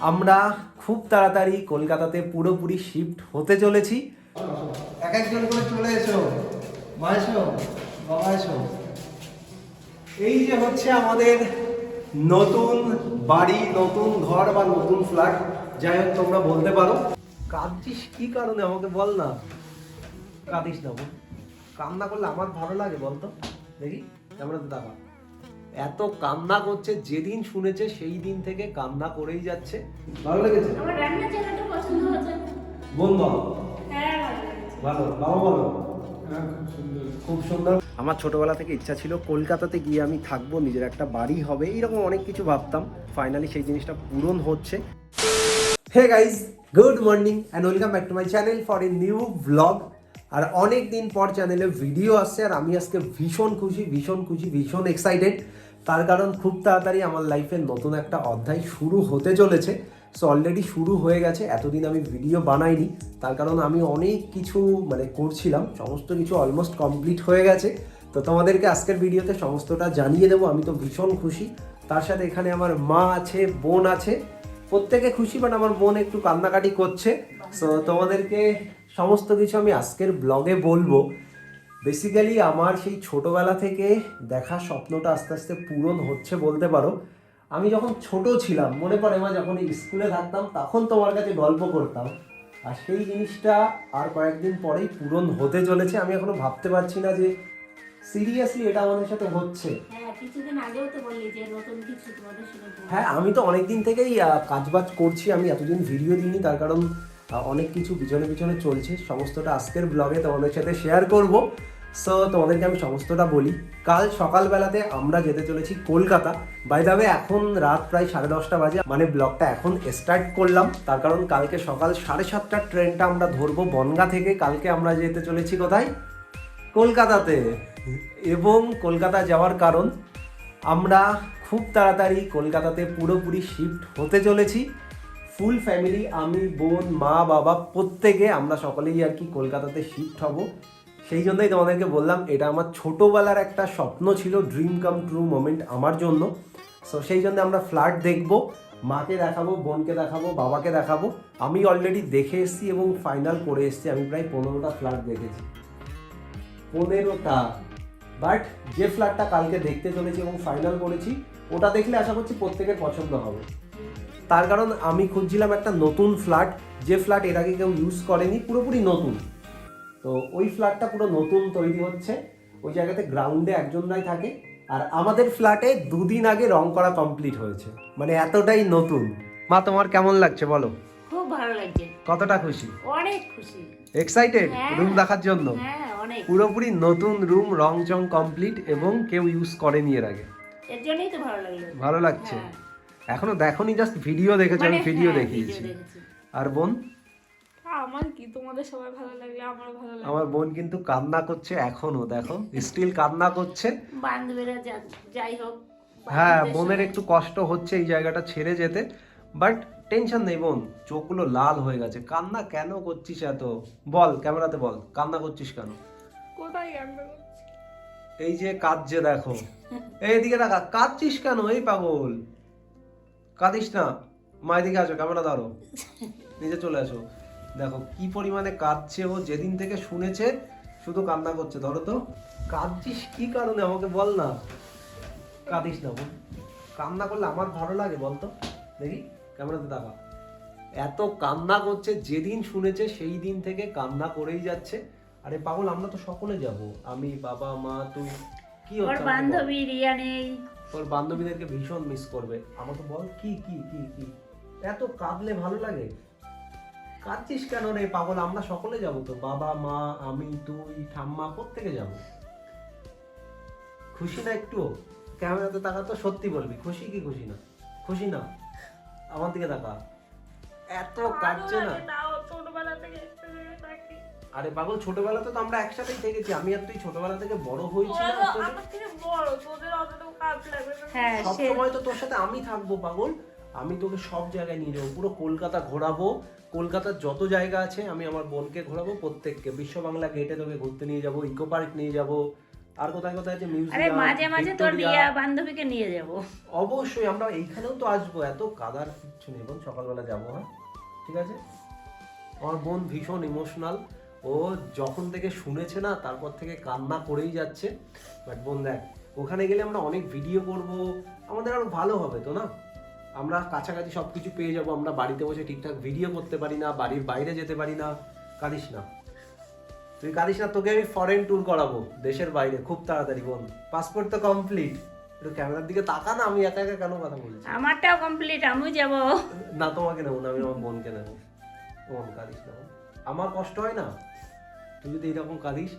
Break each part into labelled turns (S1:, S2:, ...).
S1: আমরা খুব তাড়াতাড়ি কলকাতাতে পুরোপুরি শিফট হতে চলেছি। এক একজন করে চলে এসো। মা এসো বাবা এসো এই যে হচ্ছে আমাদের নতুন বাড়ি, নতুন ঘর বা নতুন ফ্ল্যাট যাই হোক তোমরা বলতে পারো। কাঁদছিস কি কারণে? আমাকে বল না। কাঁদিস না কান্না করলে আমার ভালো লাগে, বলতো। দেখি, ক্যামেরাতে দেখা। এত কান্না করছে যেদিন শুনেছে সেই দিন থেকে কান্না করেই যাচ্ছে। ভালো লেগেছে?
S2: আমার রান্নার জায়গাটা পছন্দ হচ্ছে
S1: বোন বলো
S2: হ্যাঁ ভালো
S1: বাবা বলো। খুব সুন্দর। আমার ছোটবেলা থেকে ইচ্ছা ছিল কলকাতাতে গিয়ে আমি থাকব নিজের একটা বাড়ি হবে এইরকম অনেক কিছু ভাবতাম। ফাইনালি সেই জিনিসটা পূরণ হচ্ছে। Hey guys good morning and welcome back to my channel for a new vlog আর অনেক দিন পর চ্যানেলে ভিডিও আসছে আর আমি আজকে ভীষণ খুশি ভীষণ খুশি ভীষণ এক্সাইটেড তার কারণ খুব তাড়াতাড়ি আমার লাইফের নতুন একটা অধ্যায় শুরু হতে চলেছে। সো অলরেডি শুরু হয়ে গেছে। এতদিন আমি ভিডিও বানাইনি। তার কারণ আমি অনেক কিছু মানে করছিলাম। সমস্ত কিছু অলমোস্ট কমপ্লিট হয়ে গেছে। তো তোমাদেরকে আজকের ভিডিওতে সমস্তটা জানিয়ে দেবো। আমি তো ভীষণ খুশি। তার সাথে এখানে আমার মা আছে, বোন আছে। প্রত্যেকে খুশি বাট আমার বোন একটু কান্নাকাটি করছে। সো তোমাদেরকে সমস্ত কিছু আমি আজকের ব্লগে বলব। বেসিক্যালি আমার সেই ছোটবেলা থেকে দেখা স্বপ্নটা আস্তে আস্তে পূরণ হচ্ছে বলতে পারো। আমি যখন ছোট ছিলাম মনে পড়ে মা যখন স্কুলে থাকতাম তখন তোমার কাছে গল্প করতাম। আর সেই জিনিসটা আর কয়েকদিন পরেই পূরণ হতে চলেছে। আমি এখনও ভাবতে পারছি না যে সিরিয়াসলি এটা আমাদের সাথে হচ্ছে।
S2: হ্যাঁ।
S1: হ্যাঁ আমি তো অনেক দিন থেকেই কাজবাজ করছি। আমি এতদিন ভিডিও দিইনি তার কারণ অনেক কিছু পিছনে পিছনে চলছে। সমস্তটা আজকের ব্লগে তোমাদের সাথে শেয়ার করব। সো তোমাদেরকে আমি সমস্তটা বলি। কাল সকালবেলাতে আমরা যেতে চলেছি কলকাতা। বাই দাবে এখন রাত প্রায় সাড়ে দশটা বাজে। মানে ব্লগটা এখন স্টার্ট করলাম। তার কারণ কালকে সকাল সাড়ে সাতটার ট্রেনটা আমরা ধরবো বনগা থেকে। কালকে আমরা যেতে চলেছি কোথায়? কলকাতাতে। এবং কলকাতা যাওয়ার কারণ, আমরা খুব তাড়াতাড়ি কলকাতাতে পুরোপুরি শিফট হতে চলেছি। ফুল ফ্যামিলি আমি, বোন, মা, বাবা, প্রত্যেকে আমরা সকলেই আর কি কলকাতাতে শিফট হব। সেই জন্যই তোমাদেরকে বললাম, এটা আমার ছোটোবেলার একটা স্বপ্ন ছিল ড্রিম কাম ট্রু মোমেন্ট আমার জন্য। সো সেই জন্য আমরা ফ্ল্যাট দেখব, মাকে দেখাবো, বোনকে দেখাবো, বাবাকে দেখাবো। আমি অলরেডি দেখে এসেছি এবং ফাইনাল করে এসেছি, আমি প্রায় পনেরোটা ফ্ল্যাট দেখেছি। পনেরোটা। বাট যে ফ্ল্যাটটা কালকে দেখতে চলেছি এবং ফাইনাল করেছি, ওটা দেখলে আশা করছি প্রত্যেকের পছন্দ হবে। তার কারণ আমি খুঁজছিলাম একটা নতুন ফ্ল্যাট যে ফ্ল্যাট এর আগে কেউ ইউজ করেনি, পুরোপুরি নতুন। তো ওই ফ্ল্যাটটা পুরো নতুন তৈরি হচ্ছে। ওই জায়গাতে গ্রাউন্ডে একজনরাই থাকে। আর আমাদের ফ্ল্যাটে দুদিন আগে রং করা কমপ্লিট হয়েছে। মানে এতটাই নতুন। মা তোমার কেমন লাগছে বলো?
S2: খুব ভালো লাগছে।
S1: কতটা খুশি?
S2: অনেক খুশি।
S1: এক্সাইটেড
S2: হ্যাঁ।
S1: রুম দেখার জন্য?
S2: হ্যাঁ
S1: পুরোপুরি নতুন রুম রং চং কমপ্লিট এবং কেউ ইউজ করেনি এর আগে।
S2: এর জন্যই তো ভালো লাগল।
S1: ভালো লাগছে।
S2: হ্যাঁ।
S1: এখনও দেখোনি জাস্ট ভিডিও দেখেছ আমি
S2: মানে,
S1: ভিডিও
S2: হ্যাঁ,
S1: দেখিয়েছি। আর বোন?
S3: আমার কি? তোমাদের সবাই ভালো লাগলে আমারও ভালো লাগে
S1: আমার বোন কিন্তু কান্না করছে এখনও দেখো। স্টিল কান্না করছে।
S2: বান্ধবীরা যাই হোক
S1: হ্যাঁ বোনের একটু কষ্ট হচ্ছে এই জায়গাটা ছেড়ে যেতে। বাট টেনশন নেই বোন চোখগুলো লাল হয়ে গেছে। কান্না কেন করছিস এত? বল ক্যামেরাতে বল কান্না করছিস কেন?
S3: কোথায় কান্না
S1: এই যে কাঁদছে দেখো। এইদিকে দেখা কাঁদছিস কেন এই পাগল? কাঁদিস না। মা এদিকে আসো ক্যামেরা ধরো। নিজে চলে আসো। দেখো কি পরিমাণে কাঁদছে ও যেদিন থেকে শুনেছে শুধু কান্না করছে ধরো তো। কাঁদছিস কি কারণে আমাকে বল না। কাঁদিস না বোন। কান্না করলে আমার ভালো লাগে বলতো দেখি ক্যামেরাতে দেখা। এত কান্না করছে যেদিন শুনেছে সেই দিন থেকে কান্না করেই যাচ্ছে। আরে পাগল আমরা তো সকলে যাব। আমি বাবা মা তুই কি
S2: ওর
S1: বল।
S2: বান্ধবী রিয়া নেই।
S1: তোর বান্ধবীদেরকে ভীষণ মিস করবে। আমাকে বল কি কি কি কি? এত কাঁদলে ভালো লাগে? কাঁদছিস কেন রে পাগল? আমরা সকলে যাব তো। বাবা মা আমি তুই ঠাম্মা প্রত্যেকে যাব। খুশি না একটু ক্যামেরাতে তাকা তো সত্যি বলবি। খুশি কি খুশি না? খুশি না? আমার দিকে তাকা। এত কাঁদছে না?
S3: ছোটবেলা।
S1: আরে পাগল ছোটবেলাতে তো আমরা একসাথেই থেকেছি। আমি আর তুই ছোটবেলা থেকে বড় হয়েছি।
S2: হ্যাঁ
S1: সব সময় তো তোর সাথে আমি থাকব পাগল। আমি তোকে সব জায়গায় নিয়ে যাব পুরো কলকাতা ঘোরাবো কলকাতার যত জায়গা আছে আমি আমার বোনকে ঘোরাবো প্রত্যেককে। বিশ্ব বাংলা গেটে তোকে ঘুরতে নিয়ে যাব ইকো পার্ক নিয়ে যাব আর কোথায় কোথায় আছে মিউজিয়াম
S4: আরে মাঝে মাঝে তোর রিয়া বান্ধবীকে নিয়ে যাব।
S1: অবশ্যই আমরা এইখানেও তো আসব। এত কাদার কিচ্ছু নেই বোন সকালবেলা যাব হ্যাঁ? ঠিক আছে? আমার বোন ভীষণ ইমোশনাল ও যখন থেকে শুনেছে না তারপর থেকে কান্না করেই যাচ্ছে। বাট বোন দেখ ওখানে গেলে আমরা অনেক ভিডিও করব আমাদের আরও ভালো হবে তো না? আমরা কাছাকাছি সব কিছু পেয়ে যাব আমরা বাড়িতে বসে ঠিকঠাক ভিডিও করতে পারি না বাড়ির বাইরে যেতে পারি না। কাঁদিস না। তুই কাঁদিস না তোকে আমি ফরেন ট্যুর করাবো দেশের বাইরে খুব তাড়াতাড়ি বল। পাসপোর্ট তো কমপ্লিট একটু ক্যামেরার দিকে তাকা না আমি একা একা কেন কথা বলছি?
S4: আমারটাও কমপ্লিট আমিও যাব।
S1: না তোমাকে নেব না আমি আমার বোনকে নেব। বোন কাঁদিস না। আমার কষ্ট হয় না? তুই যদি এরকম কাঁদিস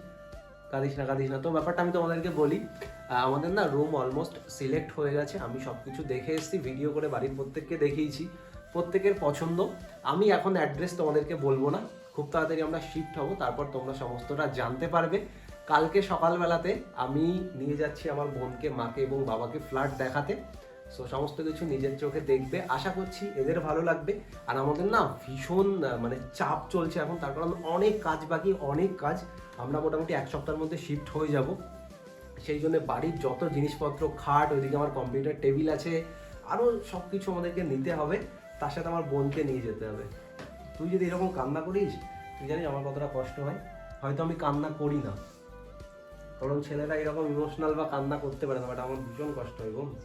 S1: কাঁদিস না কাঁদিস না। তো ব্যাপারটা আমি তোমাদেরকে বলি আমাদের না রুম অলমোস্ট সিলেক্ট হয়ে গেছে। আমি সব কিছু দেখে এসেছি ভিডিও করে বাড়ির প্রত্যেককে দেখিয়েছি। প্রত্যেকের পছন্দ। আমি এখন অ্যাড্রেস তোমাদেরকে বলব না। খুব তাড়াতাড়ি আমরা শিফট হব, তারপর তোমরা সমস্তটা জানতে পারবে। কালকে সকালবেলাতে আমি নিয়ে যাচ্ছি আমার বোনকে, মাকে এবং বাবাকে ফ্ল্যাট দেখাতে। সো সমস্ত কিছু নিজের চোখে দেখবে। আশা করছি এদের ভালো লাগবে। আর আমাদের না ভীষণ মানে চাপ চলছে এখন। তার কারণ অনেক কাজ বাকি, অনেক কাজ। আমরা মোটামুটি এক সপ্তাহের মধ্যে শিফট হয়ে যাব। সেই জন্য বাড়ির যত জিনিসপত্র, খাট, ওইদিকে আমার কম্পিউটার টেবিল আছে আরও সব কিছু আমাদেরকে নিতে হবে। তার সাথে আমার বোনকে নিয়ে যেতে হবে। তুই যদি এরকম কান্না করিস, তুই জানিস আমার কতটা কষ্ট হয়। হয়তো আমি কান্না করি না। কারণ ছেলেরা এরকম ইমোশনাল বা কান্না করতে পারে না বাট আমার ভীষণ কষ্ট হয় বোন।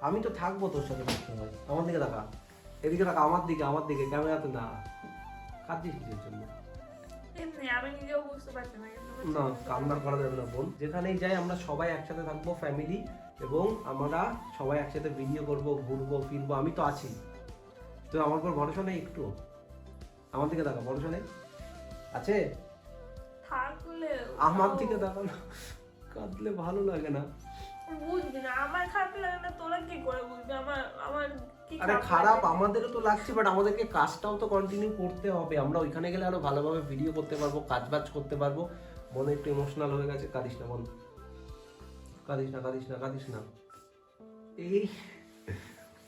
S1: আমি তো থাকব তোর সাথে হয়। আমার দিকে তাকা। এদিকে তাকা, আমার দিকে আমার দিকে, ক্যামেরাতে না। কাঁদছিস কিসের জন্য?
S3: আমি নিজেও বুঝতে পারছি না।
S1: না কান্না করা যাবে না বোন। যেখানেই যাই আমরা সবাই একসাথে থাকব ফ্যামিলি এবং আমরা সবাই একসাথে ভিডিও করব ঘুরবো ফিরবো। আমি তো আছি। তো আমার পর ভরসা নেই একটু? আমার দিকে দেখা ভরসা নেই? আছে? আমার দিকে দেখা কাঁদলে ভালো লাগে না।
S3: বুঝবি না আমার খারাপ লাগে না তোরা কি করে বুঝবি? আমার আমার
S1: আরে খারাপ আমাদেরও তো লাগছে বাট আমাদেরকে কাজটাও তো কন্টিনিউ করতে হবে। আমরা ওইখানে গেলে আরও ভালোভাবে ভিডিও করতে পারব কাজ বাজ করতে পারব। মনে একটু ইমোশনাল হয়ে গেছে, কাঁদিস না বোন কাঁদিস না কাঁদিস না কাঁদিস না। এই,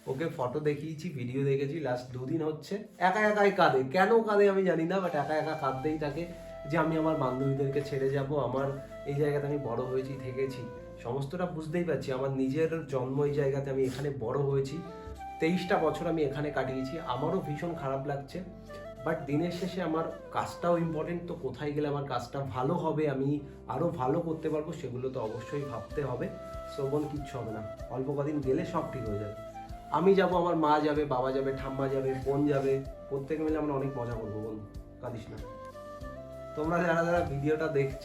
S1: ওকে ফটো দেখিয়েছি ভিডিও দেখেছি লাস্ট দুদিন হচ্ছে। একা একাই কাঁদে। কেন কাঁদে আমি জানি না বাট একা একা কাঁদতেই থাকে যে আমি আমার বান্ধবীদেরকে ছেড়ে যাব, আমার এই জায়গাতে আমি বড় হয়েছি, থেকেছি। সমস্তটা বুঝতেই পারছি। আমার নিজের জন্ম এই জায়গাতে আমি এখানে বড় হয়েছি। তেইশটা বছর আমি এখানে কাটিয়েছি। আমারও ভীষণ খারাপ লাগছে। বাট দিনের শেষে আমার কাজটাও ইম্পর্টেন্ট তো কোথায় গেলে আমার কাজটা ভালো হবে, আমি আরও ভালো করতে পারব সেগুলো তো অবশ্যই ভাবতে হবে। বোন কিচ্ছু হবে না। অল্প কদিন গেলে সব ঠিক হয়ে যাবে। আমি যাব, আমার মা যাবে, বাবা যাবে, ঠাম্মা যাবে, বোন যাবে, প্রত্যেকে মিলে আমরা অনেক মজা করব বোন কাঁদিস না। তোমরা যারা যারা ভিডিওটা দেখছ,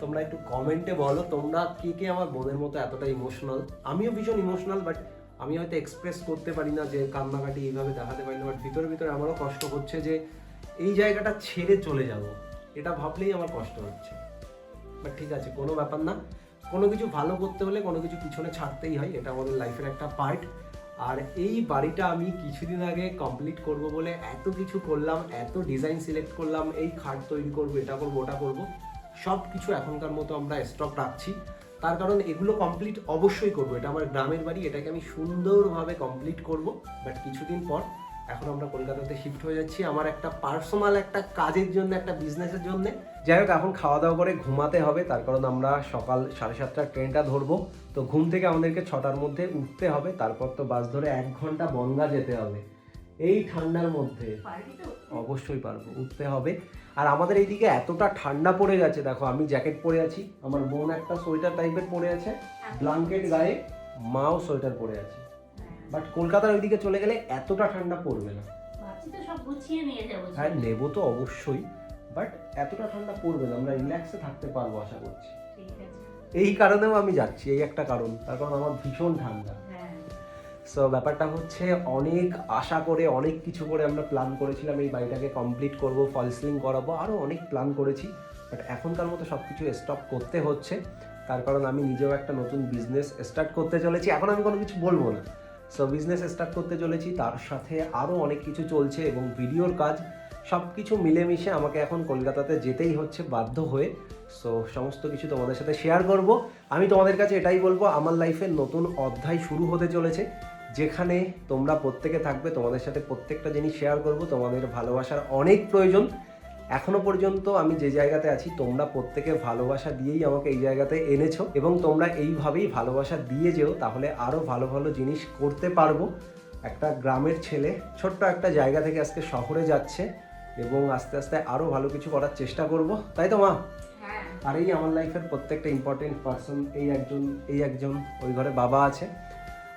S1: তোমরা একটু কমেন্টে বলো, তোমরা কে কে আমার বোনের মতো এতটা ইমোশনাল আমিও ভীষণ ইমোশনাল বাট আমি হয়তো এক্সপ্রেস করতে পারি না যে কান্নাকাটি এইভাবে দেখাতে পারি না বাট ভিতরে ভিতরে আমারও কষ্ট হচ্ছে যে এই জায়গাটা ছেড়ে চলে যাব। এটা ভাবলেই আমার কষ্ট হচ্ছে। বাট ঠিক আছে, কোনো ব্যাপার না। কোনো কিছু ভালো করতে হলে কোনো কিছু পিছনে ছাড়তেই হয়, এটা আমাদের লাইফের একটা পার্ট আর এই বাড়িটা আমি কিছুদিন আগে কমপ্লিট করব বলে এত কিছু করলাম, এত ডিজাইন সিলেক্ট করলাম, এই খাট তৈরি করব, এটা করব, ওটা করব সব কিছু এখনকার মতো আমরা স্টক রাখছি। তার কারণ এগুলো কমপ্লিট অবশ্যই করব। এটা আমার গ্রামের বাড়ি এটাকে আমি সুন্দরভাবে কমপ্লিট করব। বাট কিছুদিন পর এখন আমরা কলকাতাতে শিফট হয়ে যাচ্ছি। আমার একটা পার্সোনাল একটা কাজের জন্য একটা বিজনেসের জন্য। যাই হোক এখন খাওয়া দাওয়া করে ঘুমাতে হবে। তার কারণ আমরা সকাল সাড়ে সাতটার ট্রেনটা ধরবো। তো ঘুম থেকে আমাদেরকে ছটার মধ্যে উঠতে হবে। তারপর তো বাস ধরে এক ঘণ্টা বনগা যেতে হবে। এই ঠান্ডার মধ্যে অবশ্যই পারব। উঠতে হবে। আর আমাদের এইদিকে এতটা ঠান্ডা পড়ে গেছে দেখো আমি জ্যাকেট পরে আছি আমার বোন একটা সোয়েটার টাইপের পরে আছে ব্ল্যাঙ্কেট গায়ে মাও সোয়েটার পরে আছে। বাট কলকাতার ওইদিকে চলে গেলে এতটা ঠান্ডা পড়বে না। হ্যাঁ নেব তো অবশ্যই বাট এতটা ঠান্ডা পড়বে না আমরা রিল্যাক্সে থাকতে পারব আশা করছি। এই কারণেও আমি যাচ্ছি এই একটা কারণ তার কারণ আমার ভীষণ ঠান্ডা।
S2: হ্যাঁ
S1: সো ব্যাপারটা হচ্ছে অনেক আশা করে, অনেক কিছু করে আমরা প্ল্যান করেছিলাম এই বাড়িটাকে কমপ্লিট করব ফল সিলিং করাবো আরও অনেক প্ল্যান করেছি। বাট এখনকার মতো সব কিছু স্টপ করতে হচ্ছে। তার কারণ আমি নিজেও একটা নতুন বিজনেস স্টার্ট করতে চলেছি। এখন আমি কোনো কিছু বলব না। সো বিজনেস স্টার্ট করতে চলেছি। তার সাথে আরও অনেক কিছু চলছে এবং ভিডিওর কাজ সব কিছু মিলেমিশে আমাকে এখন কলকাতাতে যেতেই হচ্ছে, বাধ্য হয়ে। সো সমস্ত কিছু তোমাদের সাথে শেয়ার করব। আমি তোমাদের কাছে এটাই বলব, আমার লাইফের নতুন অধ্যায় শুরু হতে চলেছে। যেখানে তোমরা প্রত্যেকে থাকবে তোমাদের সাথে প্রত্যেকটা জিনিস শেয়ার করব তোমাদের ভালোবাসার অনেক প্রয়োজন। এখনও পর্যন্ত আমি যে জায়গাতে আছি তোমরা প্রত্যেকে ভালোবাসা দিয়েই আমাকে এই জায়গাতে এনেছো এবং তোমরা এইভাবেই ভালোবাসা দিয়ে যেও তাহলে আরও ভালো ভালো জিনিস করতে পারব। একটা গ্রামের ছেলে ছোট্ট একটা জায়গা থেকে আজকে শহরে যাচ্ছে এবং আস্তে আস্তে আরও ভালো কিছু করার চেষ্টা করব। তাই তো মা?
S2: হ্যাঁ।
S1: আর এই আমার লাইফের প্রত্যেকটা ইম্পর্টেন্ট পার্সন এই একজন এই একজন ওই ঘরে বাবা আছে।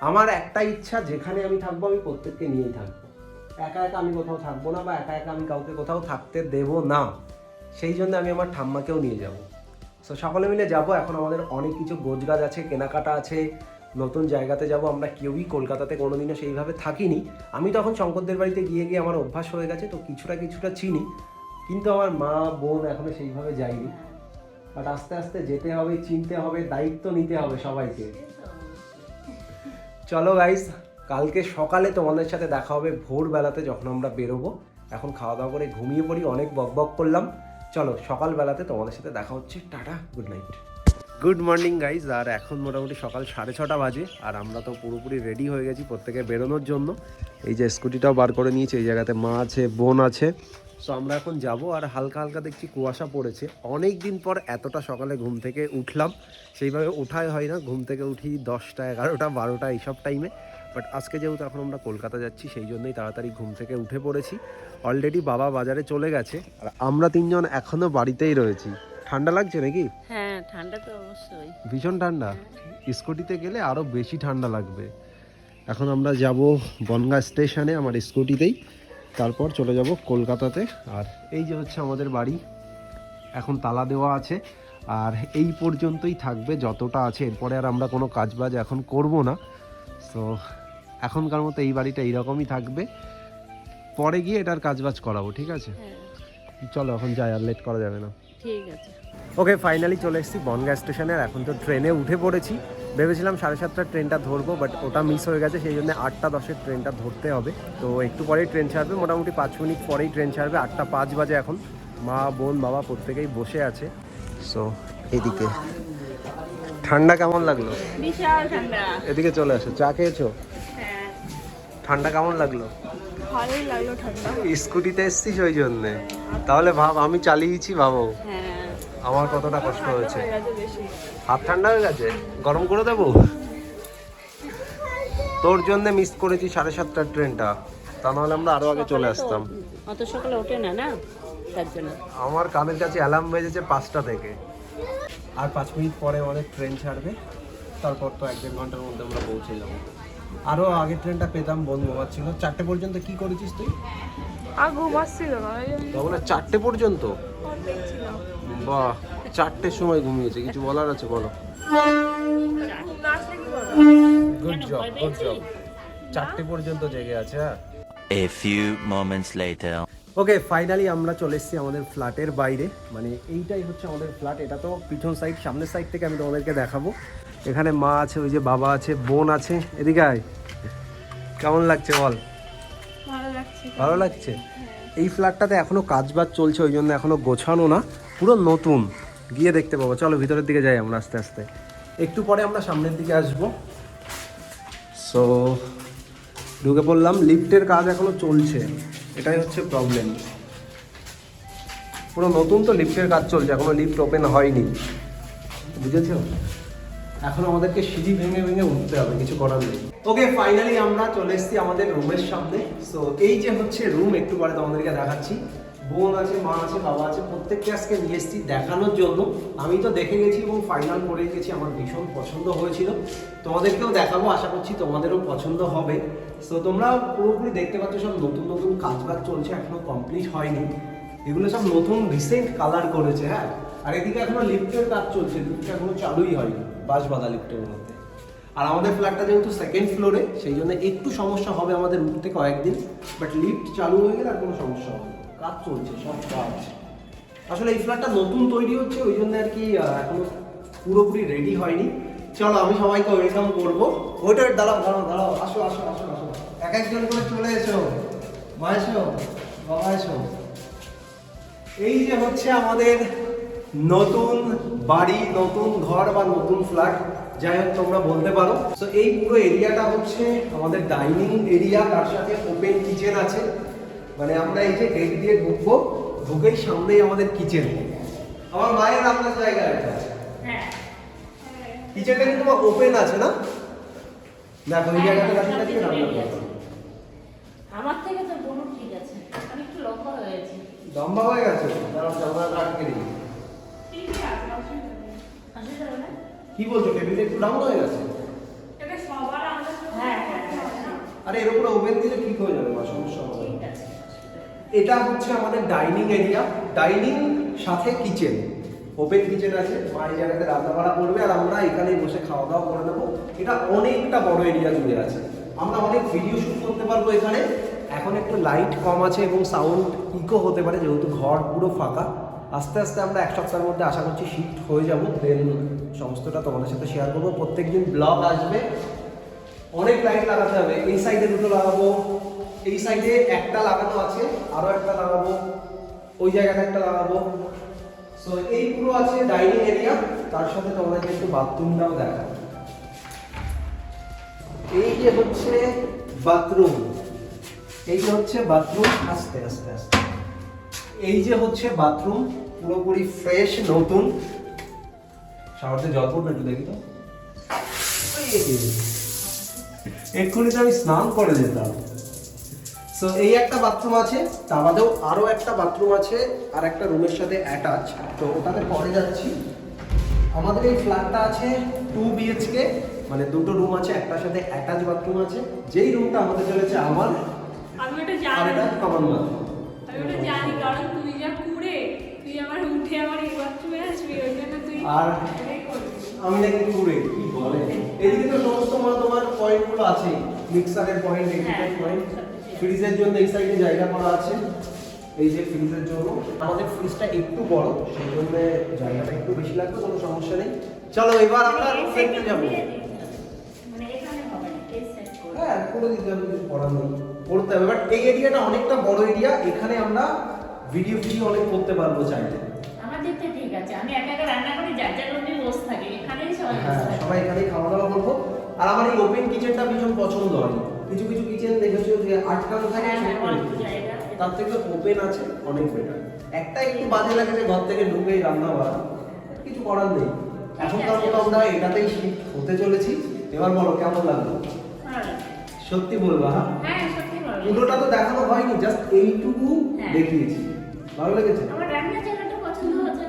S1: আমার একটা ইচ্ছা, যেখানে আমি থাকব, আমি প্রত্যেককে নিয়েই থাকব। একা একা আমি কোথাও থাকব না বা একা একা আমি কাউকে কোথাও থাকতে দেব না। সেই জন্য আমি আমার ঠাম্মাকেও নিয়ে যাব। সো সকলে মিলে যাব। এখন আমাদের অনেক কিছু গোজগাজ আছে, কেনাকাটা আছে। নতুন জায়গাতে যাব। আমরা কেউই কলকাতাতে কোনোদিনও সেইভাবে থাকিনি। আমি তখন শঙ্করদের বাড়িতে গিয়ে গিয়ে আমার অভ্যাস হয়ে গেছে, তো কিছুটা কিছুটা চিনি। কিন্তু আমার মা, বোন এখনও সেইভাবে যায়নি। বাট আস্তে আস্তে যেতে হবে, চিনতে হবে, দায়িত্ব নিতে হবে সবাইকে। চলো গাইস কালকে সকালে তোমাদের সাথে দেখা হবে ভোরবেলাতে যখন আমরা বেরোবো। এখন খাওয়া দাওয়া করে ঘুমিয়ে পড়ি, অনেক বক বক করলাম। চলো সকালবেলাতে তোমাদের সাথে দেখা হচ্ছে, tata good night good morning guys আর এখন মোটামুটি সকাল সাড়ে ছটা বাজে, আর আমরা তো পুরোপুরি রেডি হয়ে গেছি প্রত্যেকে বেরোনোর জন্য। এই যে স্কুটিটাও বার করে নিয়েছি, এই জায়গাতে মা আছে, বোন আছে। সো আমরা এখন যাব আর হালকা হালকা দেখছি কুয়াশা পড়েছে। অনেক দিন পর এতটা সকালে ঘুম থেকে উঠলাম। সেইভাবে ওঠাই হয় না। ঘুম থেকে উঠি দশটা এগারোটা বারোটা এইসব টাইমে বাট আজকে যেহেতু এখন আমরা কলকাতা যাচ্ছি সেই জন্যই তাড়াতাড়ি ঘুম থেকে উঠে পড়েছি। অলরেডি বাবা বাজারে চলে গেছে। আর আমরা তিনজন এখনও বাড়িতেই রয়েছি। ঠান্ডা লাগছে নাকি?
S4: হ্যাঁ ঠান্ডা তো অবশ্যই।
S1: ভীষণ ঠান্ডা? স্কুটিতে গেলে আরও বেশি ঠান্ডা লাগবে। এখন আমরা যাব বনগা স্টেশনে আমার স্কুটিতেই। তারপর চলে যাব কলকাতাতে। আর এই যে হচ্ছে আমাদের বাড়ি এখন তালা দেওয়া আছে। আর এই পর্যন্তই থাকবে যতটা আছে। এরপরে আর আমরা কোনো কাজবাজ এখন করব না। সো এখনকার মতো এই বাড়িটা এইরকমই থাকবে। পরে গিয়ে এটার কাজবাজ করাবো ঠিক আছে?
S4: হ্যাঁ।
S1: চলো এখন যাই আর লেট করা যাবে না।
S4: ঠিক আছে।
S1: ওকে ফাইনালি চলে এসেছি বনগা স্টেশনে। আর এখন তো ট্রেনে উঠে পড়েছি। ভেবেছিলাম সাড়ে সাতটার ট্রেনটা ধরবো বাট ওটা মিস হয়ে গেছে সেই জন্য আটটা দশের ট্রেনটা ধরতে হবে। তো একটু পরেই ট্রেন ছাড়বে মোটামুটি পাঁচ মিনিট পরেই ট্রেন ছাড়বে আটটা পাঁচ বাজে এখন। মা বোন বাবা প্রত্যেকেই বসে আছে। সো এদিকে। ঠান্ডা কেমন লাগল?
S4: বিশাল ঠান্ডা।
S1: এদিকে চলে আসো চা খেয়েছো?
S4: হ্যাঁ।
S1: ঠান্ডা কেমন লাগল?
S3: ভালোই লাগল ঠান্ডা।
S1: স্কুটিতে এসছিস ওই জন্যে? তাহলে ভাব আমি চালিয়েছি ভাবো।
S4: হ্যাঁ।
S1: আমার কতটা কষ্ট হয়েছে?
S3: হয়ে
S1: হাত ঠান্ডা হয়ে গেছে? গরম করে দেবো? তোর জন্য মিস করেছি সাড়ে সাতটার ট্রেনটা। তা নাহলে আমরা আরও আগে চলে আসতাম।
S4: অত সকালে ওঠে না না? তার জন্য।
S1: আমার কানের কাছে অ্যালার্ম বেজেছে পাঁচটা থেকে। আর পাঁচ মিনিট পরে আমাদের ট্রেন ছাড়বে। তারপর তো এক দেড় ঘণ্টার মধ্যে আমরা পৌঁছে যাব। আরও আগের ট্রেনটা পেতাম বন্ধ ঘুমাচ্ছিল চারটে পর্যন্ত কি করেছিস তুই?
S3: আর ঘুমাচ্ছিল না
S1: চারটে পর্যন্ত? বাহ। চারটের সময় ঘুমিয়েছে কিছু বলার আছে বলো? গুড জব গুড জব চারটে পর্যন্ত জেগে আছে হ্যাঁ?
S5: A few moments later.
S1: Okay finally আমরা চলে এসেছি আমাদের ফ্ল্যাটের বাইরে। মানে এইটাই হচ্ছে আমাদের ফ্ল্যাট এটা তো পিছন সাইড সামনের সাইড থেকে আমি তোমাদেরকে দেখাবো। এখানে মা আছে ওই যে বাবা আছে বোন আছে। এদিকে আয়। কেমন লাগছে বল?
S3: ভালো লাগছে।
S1: ভালো লাগছে? এই ফ্ল্যাটটাতে এখনও কাজ বাজ চলছে ওই জন্য এখনও গোছানো না পুরো নতুন। গিয়ে দেখতে পাবো। চলো ভিতরের দিকে যাই আমরা আস্তে আস্তে। একটু পরে আমরা সামনের দিকে আসব। সো ঢুকে পড়লাম। লিফটের কাজ এখনও চলছে। এটাই হচ্ছে প্রবলেম পুরো নতুন তো লিফটের কাজ চলছে। এখনও লিফট ওপেন হয়নি। বুঝেছ? এখন আমাদেরকে সিঁড়ি ভেঙে ভেঙে উঠতে হবে, কিছু করার নেই। ওকে ফাইনালি আমরা চলে এসেছি আমাদের রুমের সামনে। সো এই যে হচ্ছে রুম একটু পরে তোমাদেরকে দেখাচ্ছি। বোন আছে, মা আছে, বাবা আছে, প্রত্যেককে আজকে নিয়ে এসেছি দেখানোর জন্য। আমি তো দেখে গেছি এবং ফাইনাল করে গেছি, আমার ভীষণ পছন্দ হয়েছিল। তোমাদেরকেও দেখাবো, আশা করছি তোমাদেরও পছন্দ হবে। সো তোমরা পুরোপুরি দেখতে পাচ্ছ, সব নতুন নতুন কাজ বাজ চলছে এখনও কমপ্লিট হয়নি। এগুলো সব নতুন রিসেন্ট কালার করেছে হ্যাঁ? আর এদিকে এখনও লিফটের কাজ চলছে লিফট এখনও চালুই হয়নি বাস বাঁধা লিফটের মধ্যে। আর আমাদের ফ্ল্যাটটা যেহেতু সেকেন্ড ফ্লোরে সেই জন্য একটু সমস্যা হবে আমাদের উঠতে কয়েকদিন বাট লিফট চালু হয়ে গেলে আর কোনো সমস্যা হবে। কাজ চলছে, সব কাজ। আসলে এই ফ্ল্যাটটা নতুন তৈরি হচ্ছে, ওই জন্য আর কি এখনও পুরোপুরি রেডি হয়নি। চলো, আমি সবাইকে ওয়েলকাম করব। ওইটার দাঁড়াও দাঁড়াও দাঁড়াও, আসো আসো আসো আসো। এক একজন করে চলে এসো। মা এসো, বাবা এসো। এই যে হচ্ছে আমাদের নতুন বাড়ি, নতুন ঘর বা নতুন ফ্ল্যাট যাই হোক তোমরা বলতে পারো। তো এই পুরো এরিয়াটা হচ্ছে আমাদের ডাইনিং এরিয়া তার সাথে ওপেন কিচেন আছে। মানে আমরা এই যে গেট দিয়ে ঢুকবো ঢুকেই সামনেই আমাদের কিচেন আমার মায়ের রান্নার জায়গা এটা
S4: হ্যাঁ।
S1: কিচেনটা কিন্তু আমার ওপেন আছে না? দেখো
S4: হ্যাঁ,
S1: ওই জায়গাটা রান্না করো
S4: আমার থেকে তো বোন ঠিক আছে। আমি একটু লম্বা
S1: লম্বা হয়ে গেছে? জানলাটা আটকে দিই।
S3: ঠিকই আছে অসুবিধা নেই
S4: না
S1: কি বলছো টেবিলটা একটু ডাউন হয়ে গেছে?
S4: হ্যাঁ হ্যাঁ হ্যাঁ।
S1: আরে এর উপরে ওভেন দিলে ঠিক হয়ে যাবে সমস্যা হবে এটা হচ্ছে আমাদের ডাইনিং এরিয়া। ডাইনিং সাথে কিচেন। ওপেন কিচেন আছে মা এই জায়গাতে রান্না বাড়া করবে আর আমরা এখানেই বসে খাওয়া দাওয়া করে নেব। এটা অনেকটা বড় এরিয়া জুড়ে আছে। আমরা অনেক ভিডিও শুট করতে পারব এখানে। এখন একটু লাইট কম আছে এবং সাউন্ড ইকো হতে পারে, যেহেতু ঘর পুরো ফাঁকা। আস্তে আস্তে আমরা এক সপ্তাহের মধ্যে আশা করছি শিফট হয়ে যাব। দেন সমস্তটা তোমাদের সাথে শেয়ার করব। প্রত্যেকদিন ব্লগ আসবে। অনেক লাইট লাগাতে হবে। এই সাইডে দুটো লাগাবো। এই সাইডে একটা লাগানো আছে, আরও একটা লাগাবো। ওই জায়গাতে একটা লাগাবো। সো এই পুরো আছে ডাইনিং এরিয়া তার সাথে তোমাদেরকে একটু বাথরুমটাও দেখাবো। এই যে হচ্ছে বাথরুম এই যে হচ্ছে বাথরুম আস্তে আস্তে আস্তে। এই যে হচ্ছে বাথরুম পুরোপুরি ফ্রেশ নতুন। শাওয়ারতে জল পড়বে একটু দেখি তো। এক্ষুনি তো আমি স্নান করে যেতাম। সো এই একটা বাথরুম আছে তা বাদেও আরও একটা বাথরুম আছে আর একটা রুমের সাথে অ্যাটাচ তো ওটাতে পরে যাচ্ছি। আমাদের এই ফ্ল্যাটটা আছে টু বিএইচকে মানে দুটো রুম আছে একটার সাথে অ্যাটাচ বাথরুম আছে। যেই রুমটা আমাদের চলেছে আমার
S3: আমি ওটা
S1: আর
S3: জানি
S1: এটা কমন বাথরুম
S3: আমি ওটা জানি কারণ তুই যা কুড়ে তুই আমার উঠে আমার এই বাথরুমে আসবি ওই জন্য তুই
S1: আর আমি নাকি ঘুরে কি বলে? এদিকে তো সমস্ত মানে তোমার পয়েন্টগুলো আছে মিক্সারের পয়েন্ট এক্সিটের পয়েন্ট ফ্রিজের জন্য এই সাইডে জায়গা করা আছে। এই যে ফ্রিজের জন্য। আমাদের ফ্রিজটা একটু বড় সেই জন্য জায়গাটা একটু বেশি লাগবে কোনো সমস্যা নেই। চলো এবার আমরা
S4: side
S1: যাব।
S4: মানে
S1: হ্যাঁ করে দিতে হবে কিছু করার নেই। করতে হবে। বাট এই এরিয়াটা অনেকটা বড় এরিয়া এখানে আমরা ভিডিও ভিডিও অনেক করতে পারব চাইলে।
S4: আমার দিক থেকে ঠিক আছে আমি একা একা রান্না করি যার যার রুমে বসে থাকি এখানেই সবাই
S1: হ্যাঁ সবাই এখানেই খাওয়া দাওয়া করব। আর আমার এই ওপেন কিচেনটা ভীষণ পছন্দ হয়। কিছু কিছু কিচেন দেখেছ যে আটকানো থাকে?
S4: হ্যাঁ, হ্যাঁ।
S1: তার থেকে ওপেন আছে অনেক বেটার একটা একটু বাজে লাগে যে ঘর থেকে ঢুকেই রান্না করা। কিছু করার নেই। এখনকার মতো আমরা এটাতেই শিফট হতে চলেছি। এবার বলো কেমন লাগল? সত্যি বলবা হ্যাঁ?
S4: হ্যাঁ।
S1: পুরোটা তো দেখানো হয়নি জাস্ট এইটুকু। দেখিয়েছি। ভালো লেগেছে?
S4: আমার রান্নার জায়গাটা পছন্দ হচ্ছে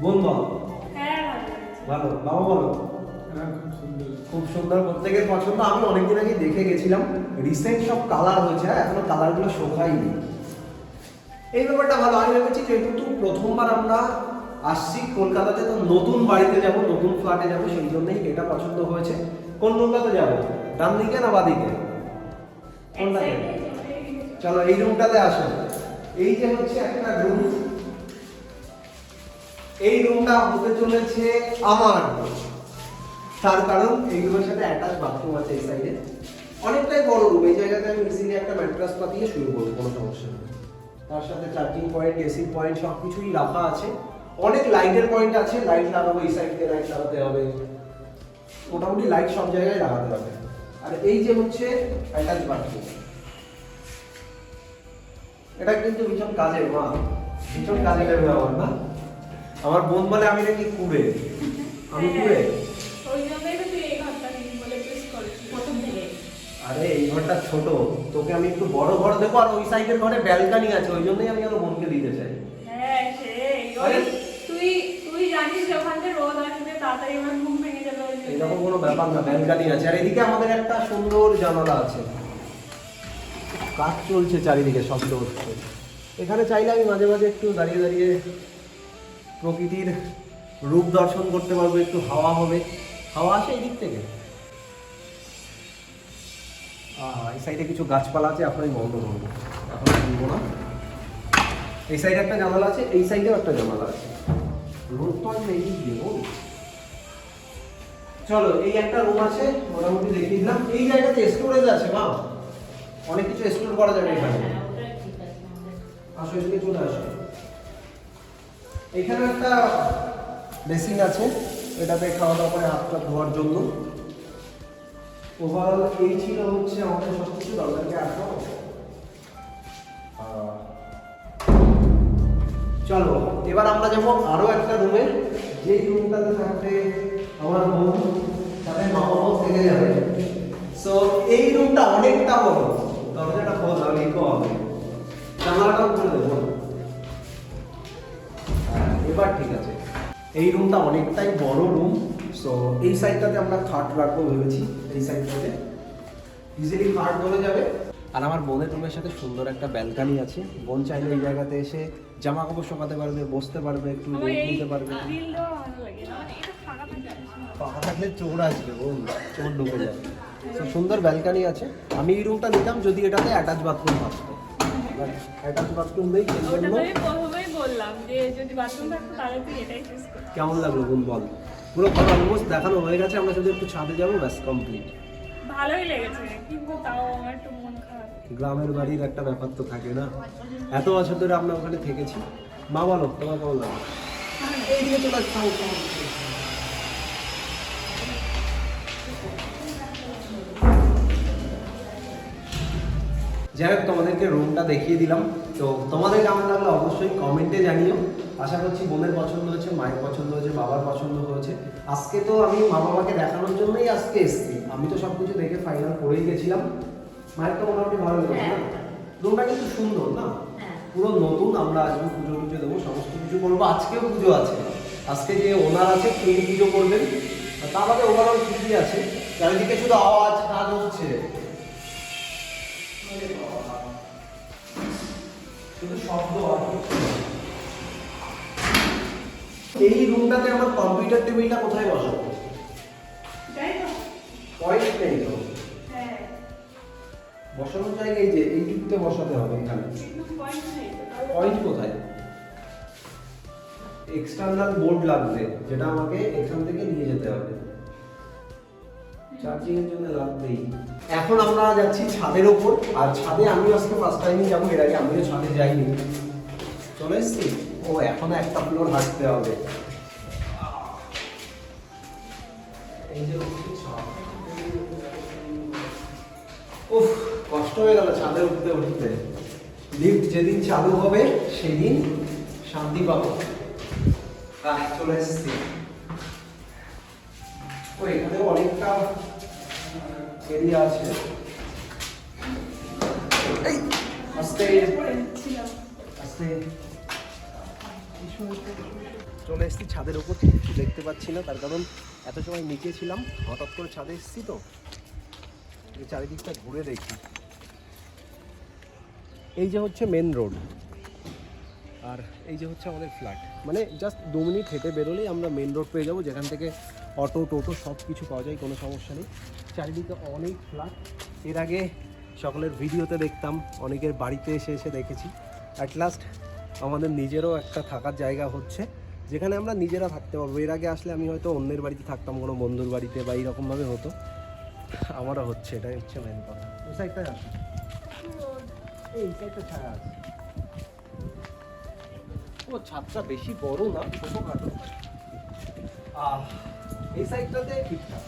S1: বোন বলো
S3: হ্যাঁ ভালো
S1: বাবা বলো। খুব সুন্দর প্রত্যেকের পছন্দ। আমি অনেকদিন আগে দেখে গেছিলাম। রিসেন্ট সব কালার হয়েছে হ্যাঁ এখনও কালারগুলো শোকায়নি এই ব্যাপারটা ভালো আমি ভেবেছি যেহেতু প্রথমবার আমরা আসছি কলকাতাতে তো নতুন বাড়িতে যাব নতুন ফ্ল্যাটে যাব সেই জন্যই এটা পছন্দ হয়েছে। কোন রুমটাতে যাব? ডান দিকে না বাদিকে কোনটাতে? চলো এই রুমটাতে আসো। এই যে হচ্ছে একটা রুম এই রুমটা হতে চলেছে আমার তার কারণ এইগুলোর সাথে অ্যাটাচ বাথরুম আছে এই সাইডে অনেকটাই বড় রুম এই জায়গাতে আমি ইজিলি একটা ম্যাট্রাস পাতিয়ে শুয়ে পড়ব কোনো সমস্যা নেই। তার সাথে চার্জিং পয়েন্ট এসি পয়েন্ট সব কিছুই রাখা আছে। অনেক লাইটের পয়েন্ট আছে লাইট লাগাবো, এই সাইড দিয়ে লাইট লাগাতে হবে। মোটামুটি লাইট সব জায়গায় লাগাতে হবে। আর এই যে হচ্ছে অ্যাটাচ বাথরুম এটা কিন্তু ভীষণ কাজের মা ভীষণ কাজে লাগবে না? আমার বোন বলে আমি নাকি কুড়ে। আমি কুড়ে?
S3: ওই জন্যই তো তুই এই ঘরটা নিবি বলে চুজ করেছিস।
S4: প্রথম থেকে।
S1: আরে এই ঘরটা ছোট। তোকে আমি একটু বড় ঘর দেবো আর ওই সাইডের ঘরে ব্যালকানি আছে। ওই জন্যই আমি আমার বোনকে দিতে চাই।
S3: হ্যাঁ সেই। ওই তুই তুই জানিস যে রোদ আসবে তাড়াতাড়ি আমার ঘুম ভেঙে যাবে
S1: এরকম কোনো ব্যাপার না ব্যালকানি আছে। আর এদিকে আমাদের একটা সুন্দর জানালা আছে। কাজ চলছে চারিদিকে শব্দ হচ্ছে এখানে চাইলে আমি মাঝে মাঝে একটু দাঁড়িয়ে দাঁড়িয়ে প্রকৃতির রূপ দর্শন করতে পারব, একটু হাওয়া হবে। হাওয়া আসে এই দিক থেকে। এই সাইডে কিছু গাছপালা আছে আমি বন্ধ করব। এখন তুলবো না। এই সাইডে একটা জানালা আছে, এই সাইডেও একটা জানালা আছে। রোদ তো আমি এই দিক দেবো চলো, এই একটা রুম আছে, মোটামুটি দেখিয়ে দিলাম। এই জায়গাতে স্টোরেজ আছে, মা। অনেক কিছু স্টোর করা যাবে এখানে।
S4: আছে।
S1: আসো, এদিকে চলে আসো। এখানে একটা বেসিন আছে, এটাতে খাওয়া দাওয়া করে হাতটা ধোয়ার জন্য। ওভারঅল এই ছিল হচ্ছে আমাদের সব কিছু দরকারকে আসো চলো, এবার আমরা যাব আরও একটা রুমে যেই রুমটাতে থাকবে আমার বোন তাদের মা বাবাও থেকে যাবে। সো এই রুমটা অনেকটা বড়। দরজাটা আমি ইকো হবে জানালাটাও খুলে দেবো। এবার ঠিক আছে। এই রুমটা অনেকটাই বড় রুম সো এই সাইডটাতে আমরা খাট রাখব ভেবেছি এই সাইডটাতে ইজিলি খাট ধরে যাবে। আর আমার বোনের রুমের সাথে সুন্দর একটা ব্যালকানি আছে। বোন চাইলে এই জায়গাতে এসে জামা কাপড় শোকাতে পারবে বসতে পারবে একটু রেস্ট নিতে পারবে।
S3: মানে ফাঁকা
S1: থাকলে চোর আসবে বোন চোর ঢুকে যাবে তো সুন্দর ব্যালকানি আছে। আমি এই রুমটা নিতাম যদি এটাতে অ্যাটাচ বাথরুম থাকতো অ্যাটাচ বাথরুম নেই সেই জন্য
S3: তো আমি প্রথমেই বললাম যে যদি বাথরুম থাকতো তাহলে তুই এটাই চুজ কর
S1: কেমন লাগল বোন বল। পুরো ঘর অলমোস্ট দেখানো হয়ে গেছে আমরা শুধু একটু ছাদে যাব ব্যাস কমপ্লিট
S3: ভালোই লেগেছে কিন্তু তাও আমার একটু মন খারাপ।
S1: গ্রামের বাড়ির একটা ব্যাপার তো থাকে না। এত বছর ধরে আমরা ওখানে থেকেছি। মা বলো তোমার কেমন লাগে এইদিকে চলে যাই হোক তোমাদেরকে রুমটা দেখিয়ে দিলাম। তো তোমাদের কেমন লাগল অবশ্যই কমেন্টে জানিও। আশা করছি বোনের পছন্দ হয়েছে মায়ের পছন্দ হয়েছে বাবার পছন্দ হয়েছে। আজকে তো আমি মা বাবাকে দেখানোর জন্যই আজকে এসেছি। আমি তো সব কিছু দেখে ফাইনাল করেই গেছিলাম। মায়ের তো মোটামুটি ভালো লেগেছে না? রুমটা কিন্তু সুন্দর না?
S4: হ্যাঁ।
S1: পুরো নতুন আমরা আজকে পুজো টুজো দেবো সমস্ত কিছু করব। আজকেও পুজো আছে। আজকে যে ওনার আছে তিনি পুজো করবেন। তার বাদে ওভারঅল ঠিকই আছে? চারিদিকে শুধু আওয়াজ কাজ হচ্ছে। শুধু শব্দ এই রুমটাতে আমার কম্পিউটার টেবিলটা কোথায় বসাবো পয়েন্ট নেই তো বসানোর জায়গা এই যে এইটুকুতে বসাতে হবে এখানে
S3: পয়েন্ট
S1: কোথায় এক্সটার্নাল বোর্ড লাগবে, যেটা আমাকে এখান থেকে নিয়ে যেতে হবে। চার্জিং এর জন্য লাগবেই এখন আমরা যাচ্ছি ছাদের ওপর, আর ছাদে আমি আজকে ফার্স্ট টাইমই যাব, এর আগে আমিও ছাদে যাইনি। চলে এসছি? ও, এখনও একটা ফ্লোর হাঁটতে হবে। এই উফ, কষ্ট হয়ে গেল ছাদে উঠতে উঠতে। লিফট যেদিন চালু হবে, সেদিন শান্তি পাবো। চলে এসেছি। ও, এখানেও অনেকটা এরিয়া আছে। চলে এসেছি ছাদের ঠিক কিছু দেখতে পাচ্ছি না, তার কারণ এত সময় নিচে ছিলাম, হঠাৎ করে ছাদে এসেছি তো। চারিদিকটা ঘুরে দেখি। এই যে হচ্ছে মেন রোড আর এই যে হচ্ছে আমাদের ফ্ল্যাট মানে জাস্ট দু মিনিট হেঁটে বেরোলেই আমরা মেন রোড পেয়ে যাব, যেখান থেকে অটো টোটো সব কিছু পাওয়া যায়, কোনো সমস্যা নেই। চারিদিকে অনেক ফ্ল্যাট। এর আগে সকলের ভিডিওতে দেখতাম, অনেকের বাড়িতে এসে এসে দেখেছি। অ্যাট লাস্ট আমাদের নিজেরও একটা থাকার জায়গা হচ্ছে, যেখানে আমরা নিজেরা থাকতে পারব। এর আগে আসলে আমি হয়তো অন্যের বাড়িতে থাকতাম, কোনো বন্ধুর বাড়িতে বা এইরকমভাবে হতো। আমারও হচ্ছে, এটাই হচ্ছে মেন কথা। ওই সাইডটাই আসো। এই সাইডটা ছায়া আছে। ও, ছাদটা বেশি বড় না, ছোটখাটো। এই সাইডটাতে ঠিকঠাক।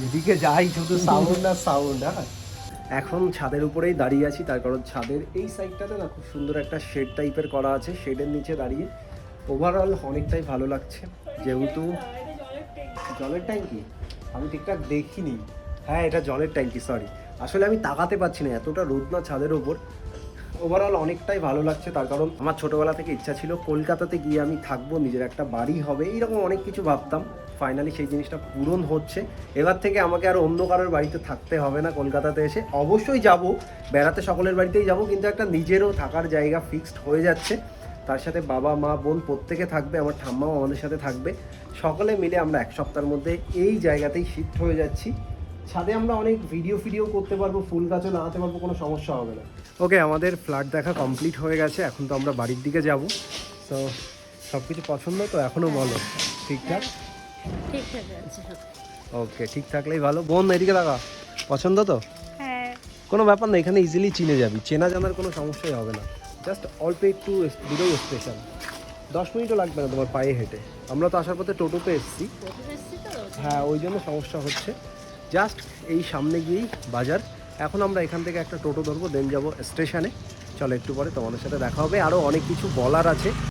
S1: যেদিকে যাই, শুধু সাউন্ড আর সাউন্ড হ্যাঁ? এখন ছাদের উপরেই দাঁড়িয়ে আছি, তার কারণ ছাদের এই সাইডটাতে না খুব সুন্দর একটা শেড টাইপের করা আছে শেডের নিচে দাঁড়িয়ে ওভারঅল অনেকটাই ভালো লাগছে, যেহেতু
S3: জলের ট্যাঙ্কি?
S1: আমি ঠিকঠাক দেখিনি। হ্যাঁ এটা জলের ট্যাঙ্কি সরি আসলে আমি তাকাতে পারছি না, এতটা রোদ না ছাদের ওপর। ওভারঅল অনেকটাই ভালো লাগছে, তার কারণ আমার ছোটবেলা থেকে ইচ্ছা ছিল কলকাতাতে গিয়ে আমি থাকব, নিজের একটা বাড়ি হবে, এইরকম অনেক কিছু ভাবতাম। ফাইনালি সেই জিনিসটা পূরণ হচ্ছে। এবার থেকে আমাকে আর অন্য কারোর বাড়িতে থাকতে হবে না কলকাতাতে এসে। অবশ্যই যাব, বেড়াতে সকলের বাড়িতেই যাব, কিন্তু একটা নিজেরও থাকার জায়গা ফিক্সড হয়ে যাচ্ছে। তার সাথে বাবা, মা, বোন প্রত্যেকে থাকবে, আমার ঠাম্মাও আমাদের সাথে থাকবে। সকলে মিলে আমরা এক সপ্তাহের মধ্যে এই জায়গাতেই শিফট হয়ে যাচ্ছি। ছাদে আমরা অনেক ভিডিও ফিডিও করতে পারব ফুল গাছও লাগাতে পারব কোনো সমস্যা হবে না। ওকে আমাদের ফ্ল্যাট দেখা কমপ্লিট হয়ে গেছে এখন তো আমরা বাড়ির দিকে যাব। তো সব কিছু পছন্দ তো এখনও বলো ঠিকঠাক?
S2: ঠিকঠাক আছে
S1: ওকে ঠিক থাকলেই ভালো। বোন এদিকে লাগা পছন্দ তো?
S3: হ্যাঁ।
S1: কোনো ব্যাপার না এখানে ইজিলি চিনে যাবি চেনা জানার কোনো সমস্যাই হবে না। জাস্ট অল্প একটু দূরেই স্পেশাল দশ মিনিটও লাগবে না তোমার পায়ে হেঁটে। আমরা তো আসার পথে টোটোতে এসছি। হ্যাঁ ওই জন্য সমস্যা হচ্ছে। জাস্ট এই সামনে গিয়েই বাজার। এখন আমরা এখান থেকে একটা টোটো ধরবো দেন যাব স্টেশনে চলো একটু পরে তোমাদের সাথে দেখা হবে। আরও অনেক কিছু বলার আছে।